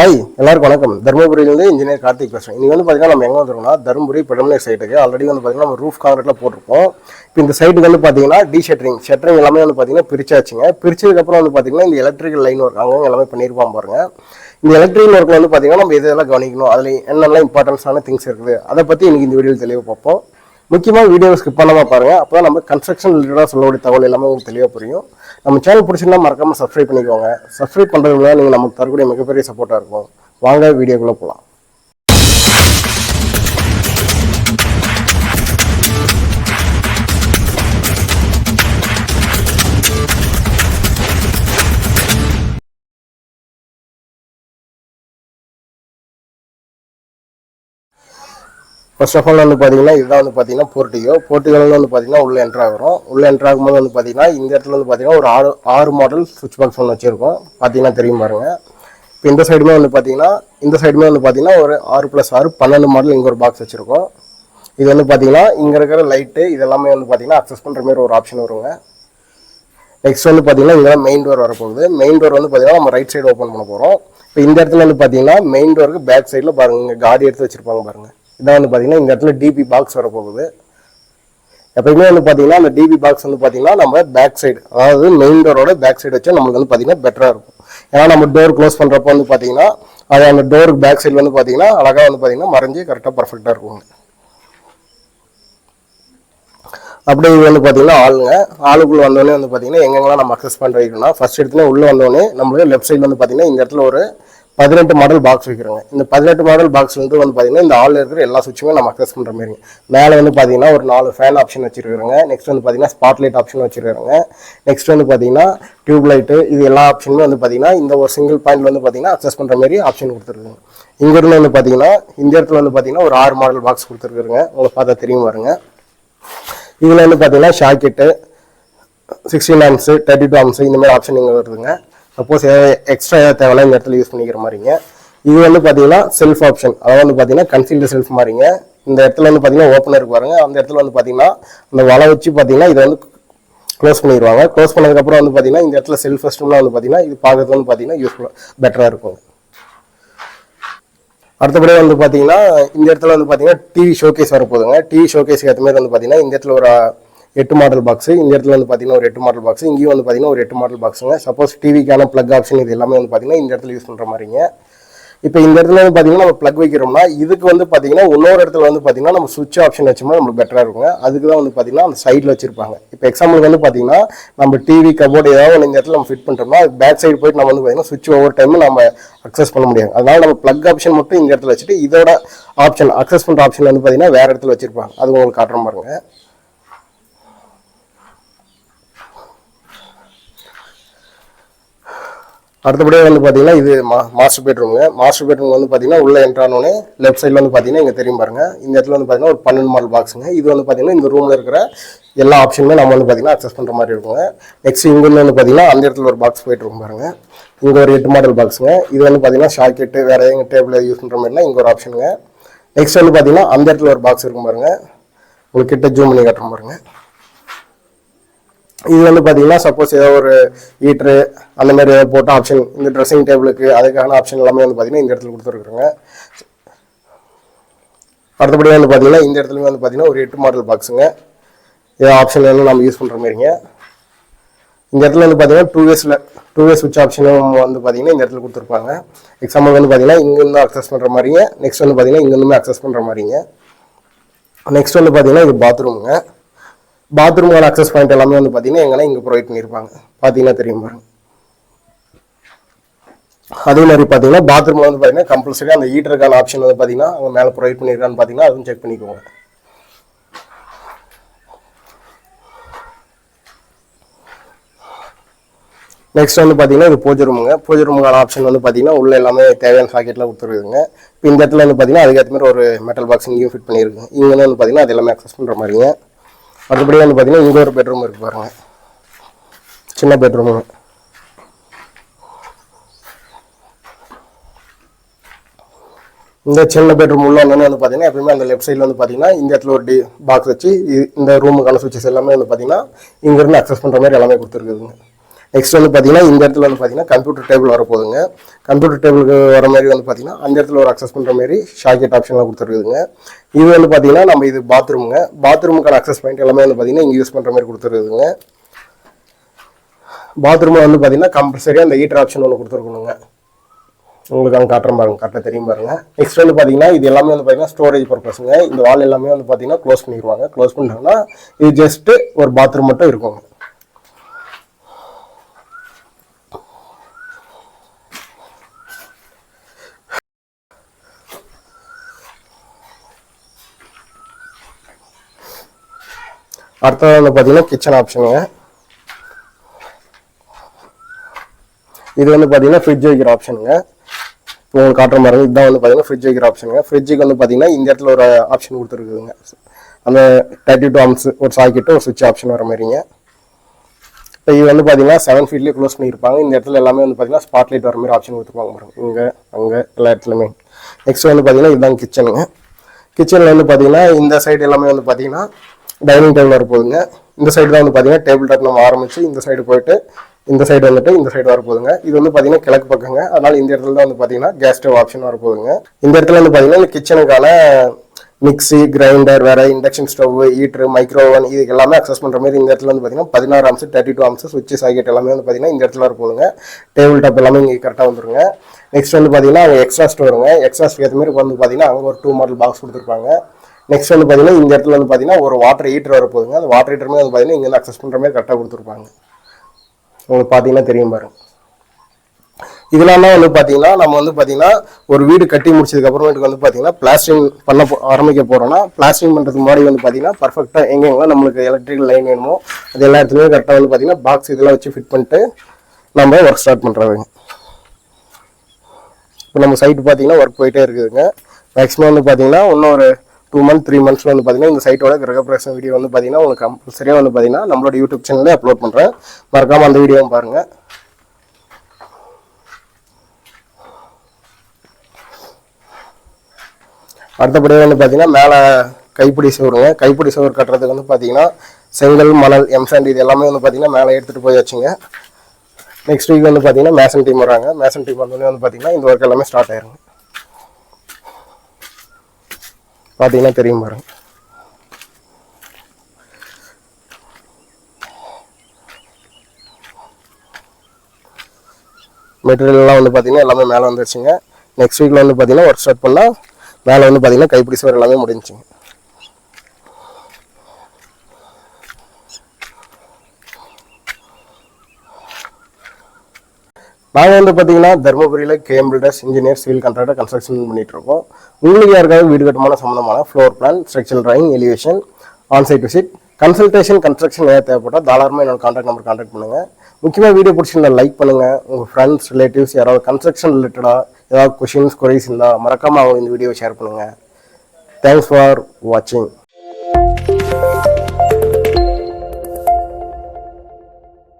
Hi எல்லாருக்கும் வணக்கம். தருமபுரியிலேருந்து engineer Karthik பேசுகிறேன் இன்றைக்கி வந்து பார்த்தீங்கன்னா நம்ம எங்கே வந்துருக்கோம்னா தருமபுரி பெடமினேட் சைட்டுக்கு ஆல்ரெடி வந்து பார்த்தீங்கன்னா நம்ம ரூஃப் காங்கிரீட்டில் போட்டிருக்கோம். இப்போ இந்த சைட்டுக்கு வந்து பார்த்தீங்கன்னா டி ஷட்டரிங் ஷட்டரிங் எல்லாமே வந்து பார்த்தீங்கன்னா பிரிச்சாச்சுங்க. பிரிச்சதுக்கப்புறம் வந்து பார்த்தீங்கன்னா இந்த எலக்ட்ரிக்கல் லைன் ஒர்க் அங்கே எல்லாமே பண்ணியிருப்பான் பாருங்கள் இந்த எலக்ட்ரிக்கல் ஒர்க்கில் வந்து பார்த்தீங்கன்னா நம்ம எதெல்லாம் கவனிக்கணும் அதில் என்னெல்லாம் இம்பார்ட்டன்ஸான திங்ஸ் இருக்குது அதை பற்றி இன்னைக்கு இந்த வீடியோவில் தெளிவாக பார்ப்போம். முக்கியமாக வீடியோ ஸ்கிப் பண்ணாமல் பாருங்கள் அப்போ தான் நம்ம கன்ஸ்ட்ரக்ஷன் ரிலேட்டடாக சொல்லக்கூடிய தகவல் எல்லாமே உங்களுக்கு தெளிவாக புரியும். நம்ம சேனல் பிடிச்சிருந்தா மறக்காமல் சப்ஸ்கிரைப் பண்ணிக்கோங்க. சப்ஸ்கிரைப் பண்ணுறதுனால நீங்கள் நமக்கு தரக்கூடிய மிகப்பெரிய சப்போர்ட்டாக இருக்கும். வாங்க வீடியோக்குள்ளே போகலாம் ஃபர்ஸ்ட் ஆஃப் ஆல் வந்து பார்த்தீங்கன்னா இதுதான் வந்து பார்த்தீங்கன்னா போர்ட்டிகோ போர்ட்டிகோவில் வந்து பார்த்தீங்கன்னா உள்ளே என்ட்ரு ஆகிறோம் உள்ளே என்ட்ரு ஆகும்போது வந்து பார்த்தீங்கன்னா இந்த இடத்துல வந்து பார்த்தீங்கன்னா ஒரு ஆறு ஆறு மாடல் சுவிட்ச் பாக்ஸ் ஒன்று வச்சுருக்கோம் பார்த்தீங்கன்னா தெரியும் பாருங்க இப்போ இந்த சைடுமே வந்து பார்த்தீங்கன்னா இந்த சைடுமே வந்து பார்த்தீங்கன்னா ஒரு ஆறு ப்ளஸ் ஆறு பன்னெண்டு மாடல் இங்கே ஒரு பாக்ஸ் வச்சுருக்கோம் இது வந்து பார்த்தீங்கன்னா இங்கே இருக்கிற லைட்டு இதெல்லாமே வந்து பார்த்தீங்கன்னா அக்சஸ் பண்ணுற மாதிரி ஒரு ஆப்ஷன் வருங்க நெக்ஸ்ட் வந்து பார்த்தீங்கன்னா இங்கே மெயின் டோர் வரப்போகுது மெயின் டோர் வந்து பார்த்தீங்கன்னா நம்ம ரைட் சைடு ஓப்பன் பண்ண போகிறோம் இப்போ இந்த இடத்துல வந்து பார்த்தீங்கன்னா மெயின் டோருக்கு பேக் சைடில் பாருங்க இங்கே காடி எடுத்து வச்சுருப்பாங்க பாருங்கள் இதான் வந்து பார்த்தீங்கன்னா இந்த இடத்துல டிபி பாக்ஸ் வரப்போகுது. எப்பயுமே வந்து பார்த்தீங்கன்னா அந்த டிபி பாக்ஸ் வந்து பார்த்தீங்கன்னா நம்ம பேக் சைடு அதாவது மெயின் டோரோட பேக் சைடு வச்சா நம்மளுக்கு வந்து பார்த்தீங்கன்னா பெட்டராக இருக்கும். ஏன்னா நம்ம டோர் க்ளோஸ் பண்ணுறப்ப வந்து பார்த்தீங்கன்னா அது அந்த டோருக்கு பேக் சைடு வந்து பார்த்தீங்கன்னா அழகாக வந்து பார்த்தீங்கன்னா மறைஞ்சு கரெக்டாக பர்ஃபெக்டாக இருக்குங்க. அப்படியே இது வந்து பார்த்தீங்கன்னா ஆளுங்க ஆளுக்குள்ளே வந்தோடனே வந்து பார்த்தீங்கன்னா எங்கெங்கெல்லாம் நம்ம அக்சஸ் பண்ண ஃபஸ்ட் ஃபர்ஸ்ட் இடத்துல உள்ள வந்தோடனே நம்மளுக்கு லெஃப்ட் சைடு வந்து பார்த்தீங்கன்னா இந்த இடத்துல ஒரு பதினெட்டு மாடல் பாக்ஸ் வைக்கிறோங்க. இந்த பதினெட்டு மாடல் பாக்ஸ் வந்து வந்து பார்த்தீங்கன்னா இந்த ஆளில் இருக்கிற எல்லா சுவிட்சுமே நம்ம அக்சஸ் பண்ணுற மாதிரி மேலே வந்து பார்த்தீங்கன்னா ஒரு நாலு ஃபேன் ஆப்ஷன் வச்சிருக்காங்க நெக்ஸ்ட் வந்து பார்த்தீங்கன்னா ஸ்பாட் லைட் ஆப்ஷன் வச்சிருக்காங்க நெக்ஸ்ட் வந்து பார்த்தீங்கன்னா டியூப் லைட்டு இது எல்லா ஆப்ஷனுமே வந்து பார்த்தீங்கன்னா இந்த ஒரு சிங்கிள் பாயிண்ட் வந்து பார்த்தீங்கன்னா அக்சஸ் பண்ணுற மாதிரி ஆப்ஷன் கொடுத்துருக்குங்க. இங்கிருந்து வந்து பார்த்தீங்கன்னா இந்த இடத்துல வந்து பார்த்தீங்கன்னா ஒரு ஆறு மாடல் பாக்ஸ் கொடுத்துருக்குறங்க. உங்களுக்கு பார்த்தா தெரியும் வருங்க இதில் வந்து பார்த்தீங்கன்னா socket sixteen amps thirty two amps இந்த மாதிரி ஆப்ஷன் இங்கே வருதுங்க. சப்போஸ் ஏதாவது எக்ஸ்ட்ரா ஏதாவது தேவைன்னா இந்த இடத்துல யூஸ் பண்ணிக்கிற மாதிரிங்க இது வந்து பார்த்தீங்கன்னா செல்ஃப் ஆப்ஷன் அதாவது வந்து பார்த்தீங்கன்னா கன்சீல்டு செல்ஃப் மாதிரிங்க இந்த இடத்துல வந்து பார்த்தீங்கன்னா ஓப்பனர் பாருங்க அந்த இடத்துல வந்து பார்த்தீங்கன்னா அந்த வலை வச்சு பார்த்தீங்கன்னா இதை வந்து க்ளோஸ் பண்ணிடுவாங்க க்ளோஸ் பண்ணதுக்கப்புறம் வந்து பார்த்தீங்கன்னா இந்த இடத்துல செல்ஃப் ரெஸ்ட்ரூம்லாம் வந்து பார்த்தீங்கன்னா இது பார்க்கறது வந்து பார்த்தீங்கன்னா யூஸ்ஃபுல்லாக பெட்டராக இருக்கும் அடுத்தபடி வந்து பார்த்தீங்கன்னா இந்த இடத்துல வந்து பார்த்தீங்கன்னா டிவி ஷோகேஸ் வரப்போகுதுங்க டிவி ஷோகேஸ்க்கு ஏற்ற மாதிரி வந்து பார்த்தீங்கன்னா இந்த இடத்துல ஒரு எட்டு மாடல் பாக்ஸ் இந்த இடத்துல வந்து பார்த்தீங்கன்னா ஒரு எட்டு மாடல் பாக்ஸ் இங்கேயும் வந்து பார்த்தீங்கன்னா ஒரு எட்டு மாடல் பாக்ஸுங்க சப்போஸ் டிவிக்கான ப்ளக் ஆப்ஷன் இது எல்லாமே வந்து பார்த்தீங்கன்னா இந்த இடத்துல யூஸ் பண்ணுற மாதிரிங்க. இப்போ இந்த இடத்துல வந்து பார்த்தீங்கன்னா நம்ம ப்ளக் வைக்கிறோம்னா இதுக்கு வந்து பார்த்தீங்கன்னா இன்னொரு இடத்துல வந்து பார்த்தீங்கன்னா நம்ம சுவிட்ச் ஆப்ஷன் வச்சோம்னா நம்மளுக்கு பெட்டராக இருக்குங்க. அதுக்கு தான் வந்து பார்த்தீங்கன்னா அந்த சைடில் வச்சிருப்பாங்க. இப்போ எக்ஸாம்பிளுக்கு வந்து பார்த்தீங்கன்னா நம்ம டிவி கபோர்டு ஏதாவது ஒன்று இந்த இடத்துல நம்ம ஃபிட் பண்ணுறோம்னா அதுக்கு பேக் சைடு போயிட்டு நம்ம வந்து பார்த்தீங்கன்னா சுவிட்ச் ஒவ்வொரு டைம் நம்ம அக்சஸ் பண்ண முடியாது. அதனால நம்ம ப்ளக் ஆப்ஷன் மட்டும் இந்த இடத்துல வச்சுட்டு இதோட ஆப்ஷன் அக்சஸ் பண்ணுற ஆப்ஷன் வந்து பார்த்தீங்கன்னா வேறு இடத்துல வச்சிருப்பாங்க. அது உங்களுக்கு காட்டுற பாருங்க அடுத்தபடியாக வந்து பார்த்தீங்கன்னா இது மா மாஸ்டர் பெட்ரூமுங்க மாஸ்டர் பெட்ரூம் வந்து பார்த்தீங்கன்னா உள்ள என்ட்ரானோடனே லெஃப்ட் சைடில் வந்து பார்த்தீங்கன்னா இங்கே தெரியும் பாருங்க. இந்த இடத்துல வந்து பார்த்தீங்கன்னா ஒரு பன்னெண்டு மாடல் பாக்ஸுங்க இது வந்து பார்த்தீங்கன்னா இந்த ரூமில் இருக்கிற எல்லா ஆப்ஷனுமே நம்ம வந்து பார்த்தீங்கன்னா அக்சஸ் பண்ணுற மாதிரி இருக்குங்க. நெக்ஸ்ட் இங்கே வந்து பார்த்தீங்கன்னா அந்த இடத்துல ஒரு பாக்ஸ் போயிட்டு இருக்கும் பாருங்க. இங்கே ஒரு எட்டு மாடல் பாக்ஸுங்க இது வந்து பார்த்தீங்கன்னா ஷாக்கெட்டு வேறு எங்கள் டேபிள் யூஸ் பண்ணுற மாதிரினா இங்கே ஒரு ஆப்ஷனுங்க நெக்ஸ்ட் வந்து பார்த்தீங்கன்னா அந்த இடத்துல ஒரு பாக்ஸ் இருக்கும் பாருங்க. உங்களுக்கு கிட்ட ஜூம் பண்ணி காட்டுறோம் பாருங்கள் இது வந்து பார்த்தீங்கன்னா சப்போஸ் ஏதோ ஒரு ஹீட்ரு அந்த மாதிரி ஏதாவது போட்ட ஆப்ஷன் இந்த ட்ரெஸ்ஸிங் டேபிளுக்கு அதுக்கான ஆப்ஷன் எல்லாமே வந்து பார்த்தீங்கன்னா இந்த இடத்துல கொடுத்துருக்குறோங்க. அடுத்தபடி வந்து பார்த்தீங்கன்னா இந்த இடத்துல வந்து பார்த்தீங்கன்னா ஒரு எட்டு மாடல் பாக்ஸுங்க ஏதோ ஆப்ஷன் எல்லாம் நம்ம யூஸ் பண்ணுற மாதிரிங்க. இந்த இடத்துல வந்து பார்த்தீங்கன்னா டூ வேஸில் டூ வே சுவிட்ச் ஆப்ஷனும் வந்து பார்த்தீங்கன்னா இந்த இடத்துல கொடுத்துருப்பாங்க. எக்ஸாம்பிள் வந்து பார்த்தீங்கன்னா இங்கேருந்து அக்சஸ் பண்ணுற மாதிரிங்க. நெக்ஸ்ட் வந்து பார்த்தீங்கன்னா இங்கேருந்துமே அக்சஸ் பண்ணுற மாதிரிங்க. நெக்ஸ்ட் வந்து பார்த்தீங்கன்னா இது பாத்ரூமுங்க பாத்ரூமோட அக்சஸ் பாயிண்ட் எல்லாமே வந்து பார்த்தீங்கன்னா எங்கன்னா இங்கே ப்ரொவைட் பண்ணியிருப்பாங்க பார்த்தீங்கன்னா தெரியும் பாருங்க. அதே மாதிரி பார்த்தீங்கன்னா பாத்ரூமில் வந்து பார்த்தீங்கன்னா கம்பல்சரி அந்த ஹீட்டருக்கான ஆப்ஷன் வந்து பார்த்தீங்கன்னா அவங்க மேலே ப்ரொவைட் பண்ணியிருக்கான்னு பார்த்தீங்கன்னா அதுவும் செக் பண்ணிக்கோங்க. நெக்ஸ்ட் வந்து பார்த்தீங்கன்னா இது பூஜை ரூமுங்க பூஜை ரூமுக்கான ஆப்ஷன் வந்து பார்த்தீங்கன்னா உள்ள எல்லாமே தேவையான சாக்கெட்டில் கொடுத்துருக்குங்க இப்போ இந்த இடத்துல வந்து பார்த்தீங்கன்னா அதுக்கேற்ற மாதிரி ஒரு மெட்டல் பாக்ஸ் இங்கேயும் ஃபிட் பண்ணியிருக்கு இங்கே வந்து பார்த்தீங்கன்னா அது எல்லாமே அக்சஸ் பண்ணுற மாதிரிங்க. மற்றபடி வந்து பார்த்தீங்கன்னா இங்கே ஒரு பெட்ரூம் இருக்கு பாருங்க. சின்ன பெட்ரூமு இந்த சின்ன பெட்ரூம் உள்ள வந்து பார்த்தீங்கன்னா எப்பயுமே அந்த லெஃப்ட் சைடில் வந்து பார்த்தீங்கன்னா இந்த இடத்துல ஒரு டி பாக்ஸ் வச்சு இந்த ரூமுக்கான சுவிச்சஸ் எல்லாமே வந்து பார்த்தீங்கன்னா இங்கேருந்து அக்சஸ் பண்ணுற மாதிரி எல்லாமே கொடுத்துருக்குதுங்க. நெக்ஸ்ட் வந்து பார்த்தீங்கன்னா இந்த இடத்துல வந்து பார்த்தீங்கன்னா கம்ப்யூட்டர் டேபிள் வரப்போகுதுங்க. கம்ப்யூட்டர் டேபிளுக்கு வர மாதிரி வந்து பார்த்தீங்கன்னா அந்த இடத்துல ஒரு அக்சஸ் பண்ணுற மாதிரி ஷாக்கெட் ஆப்ஷன்லாம் கொடுத்துருக்குதுங்க. இது வந்து பார்த்தீங்கன்னா நம்ம இது பாத்ரூமுங்க பாத்ரூமுக்கான அக்சஸ் பாயிண்ட் எல்லாமே வந்து பார்த்தீங்கன்னா இங்கே யூஸ் பண்ணுற மாதிரி கொடுத்துருக்குதுங்க. பாத்ரூமில் வந்து பார்த்தீங்கன்னா கம்பல்சரியாக அந்த ஹீட்டர் ஆப்ஷன் ஒன்று கொடுத்துருக்கணுங்க. உங்களுக்கு அங்கே காட்டுற பாருங்க கரெக்டாக தெரியும் பாருங்க. நெக்ஸ்ட் வந்து பார்த்தீங்கன்னா இது எல்லாமே வந்து பார்த்தீங்கன்னா ஸ்டோரேஜ் பர்பஸுங்க இந்த வால் எல்லாமே வந்து பார்த்தீங்கன்னா க்ளோஸ் பண்ணிடுவாங்க க்ளோஸ் பண்ணிட்டாங்கன்னா இது ஜஸ்ட்டு ஒரு பாத்ரூம் மட்டும் இருக்குங்க. அடுத்தது வந்து பார்த்தீங்கன்னா கிச்சன் ஆப்ஷனுங்க இது வந்து பார்த்தீங்கன்னா ஃப்ரிட்ஜ் வைக்கிற ஆப்ஷனுங்க இப்போ உங்களுக்கு காட்டுற மாதிரி இதுதான் வந்து பார்த்தீங்கன்னா ஃப்ரிட்ஜ் வைக்கிற ஆப்ஷனுங்க ஃப்ரிட்ஜுக்கு வந்து பார்த்தீங்கன்னா இந்த இடத்துல ஒரு ஆப்ஷன் கொடுத்துருக்குதுங்க. அந்த தேர்ட்டி டூ ஆம்ஸ் ஒரு சாக்கெட்டு ஒரு சுவிட்ச் ஆப்ஷன் வர மாதிரிங்க. இப்போ இது வந்து பார்த்தீங்கன்னா செவன் ஃபீட்லேயே க்ளோஸ் பண்ணியிருப்பாங்க. இந்த இடத்துல எல்லாமே வந்து பார்த்தீங்கன்னா ஸ்பாட் லைட் வர மாதிரி ஆப்ஷன் கொடுத்துருப்பாங்க பாருங்க. இங்கே அங்கே எல்லா இடத்துலையுமே. நெக்ஸ்ட் வந்து பார்த்தீங்கன்னா இதுதான் கிச்சனுங்க கிச்சனில் வந்து பார்த்தீங்கன்னா இந்த சைடு எல்லாமே வந்து பார்த்தீங்கன்னா டைனிங் டேபிள் வரப்போகுதுங்க. இந்த சைடு தான் வந்து பார்த்தீங்கன்னா டேபிள் டாப் நம்ம ஆரம்பிச்சு இந்த சைடு போயிட்டு இந்த சைடு வந்துட்டு இந்த சைடு வரப்போகுதுங்க. இது வந்து பார்த்தீங்கன்னா கிழக்கு பக்கங்க. அதனால இந்த இடத்துல தான் வந்து பார்த்தீங்கன்னா கேஸ் ஸ்டவ் ஆப்ஷன் வரப்போகுதுங்க. இந்த இடத்துல வந்து பார்த்தீங்கன்னா இந்த கிச்சனுக்கான மிக்ஸி கிரைண்டர் வேற induction stove heater micro oven இது எல்லாமே அக்சஸ் பண்ணுற மாதிரி இந்த இடத்துல வந்து பார்த்தீங்கன்னா பதினாறு ஆம்ஸ் தேர்ட்டி டூ ஆம்ஸ் சுவிட்ச் சாக்கெட் எல்லாமே வந்து பார்த்தீங்கன்னா இந்த இடத்துல போதுங்க டேபிள் டாப் எல்லாமே இங்கே கரெக்டாக வந்துருங்க. நெக்ஸ்ட் வந்து பார்த்தீங்கன்னா அங்கே எக்ஸ்ட்ரா ஸ்டோருங்க எக்ஸ்ட்ரா ஸ்டோர் ஏற்ற மாதிரி வந்து பார்த்தீங்கன்னா அங்கே ஒரு டூ மாடல் பாக்ஸ் கொடுத்துருப்பாங்க. நெக்ஸ்ட் வந்து பார்த்தீங்கன்னா இந்த இடத்துல வந்து பார்த்தீங்கன்னா ஒரு வாட்டர் ஹீட்டர் வரப்போகுதுங்க. அந்த வாட்டர் ஹீட்டருமே வந்து பார்த்தீங்கன்னா இங்கே வந்து அக்சஸ் பண்ணுற மாதிரி கரெக்டாக கொடுத்துருப்பாங்க. உங்களுக்கு பார்த்தீங்கன்னா தெரியும் பாருங்க. இதெல்லாம் வந்து பார்த்தீங்கன்னா நம்ம வந்து பார்த்தீங்கன்னா ஒரு வீடு கட்டி முடிச்சதுக்கப்புறமேட்டுக்கு வந்து பார்த்தீங்கன்னா பிளாஸ்டிங் பண்ண ஆரம்பிக்க போகிறோம்னா பிளாஸ்டிங் பண்ணுறதுக்கு முன்னாடி வந்து பார்த்தீங்கன்னா பர்ஃபெக்டாக எங்கெங்கெல்லாம் நம்மளுக்கு எலக்ட்ரிக்கல் லைன் வேணுமோ அது எல்லா இடத்துலையுமே கரெக்டாக வந்து பார்த்தீங்கன்னா பாக்ஸ் இதெல்லாம் வச்சு ஃபிட் பண்ணிட்டு நம்ம ஒர்க் ஸ்டார்ட் பண்ணுறதுங்க இப்போ நம்ம சைட்டு பார்த்தீங்கன்னா ஒர்க் போயிட்டே இருக்குதுங்க. மேக்ஸிமம் வந்து பார்த்தீங்கன்னா இன்னும் ஒரு டூ மந்த் த்ரீ மந்த்ஸில் வந்து பார்த்தீங்கன்னா இந்த சைட்டோட கிரகப்பிரவேசம் வீடியோ வந்து பார்த்தீங்கன்னா உங்களுக்கு கம்பல்சரியாக வந்து பார்த்தீங்கன்னா நம்மளோட யூடியூப் சேனலே அப்லோட் பண்ணுறேன் மறக்காமல் அந்த வீடியோவும் பாருங்கள் அடுத்தபடியாக வந்து பார்த்தீங்கன்னா மேலே கைப்பிடி சுவருங்க. கைப்பிடி சுவர் கட்டுறதுக்கு வந்து பார்த்தீங்கன்னா செங்கல் மணல் எம்சாண்ட் இது எல்லாமே வந்து பார்த்தீங்கன்னா மேலே எடுத்துகிட்டு போய் வச்சுங்க. நெக்ஸ்ட் வீக் வந்து பார்த்தீங்கன்னா மேசன் டீம் வராங்க. மேசன் டீம் வந்தோடனே வந்து பார்த்தீங்கன்னா இந்த ஒர்க் எல்லாமே ஸ்டார்ட் ஆயிருங்க. பார்த்தீங்கன்னா தெரியும் பாருங்க. மெட்டீரியல்லாம் வந்து பார்த்தீங்கன்னா எல்லாமே மேலே வந்துருச்சுங்க. நெக்ஸ்ட் வீக்கில் வந்து பார்த்தீங்கன்னா ஒர்க் ஸ்டார்ட் பண்ணால் மேலே வந்து பார்த்தீங்கன்னா கைப்பிடி சுவர் எல்லாமே முடிஞ்சுங்க. நாங்கள் வந்து பார்த்தீங்கன்னா தருமபுரியில் KM builders engineer civil contractor construction பண்ணிட்டு இருக்கோம். உங்களுக்கு யாருக்காவது வீடு கட்டுமான சம்மந்தமான floor plan structural drawing elevation onsite visit consultation construction ஏதாவது தேவைப்பட்டால் தாராளமாக என்னோட கான்டாக்ட் நம்பர் கான்டாக்ட் பண்ணுங்கள் முக்கியமாக வீடியோ பிடிச்சிருந்தா லைக் பண்ணுங்கள் உங்கள் ஃப்ரெண்ட்ஸ் ரிலேட்டிவ்ஸ் யாராவது கன்ஸ்ட்ரக்ஷன் ரிலேட்டடாக ஏதாவது கொஷின்ஸ் குறைஸ் இருந்தால் மறக்காமல் அவங்க இந்த வீடியோவை ஷேர் பண்ணுங்கள் தேங்க்ஸ் ஃபார் வாட்சிங்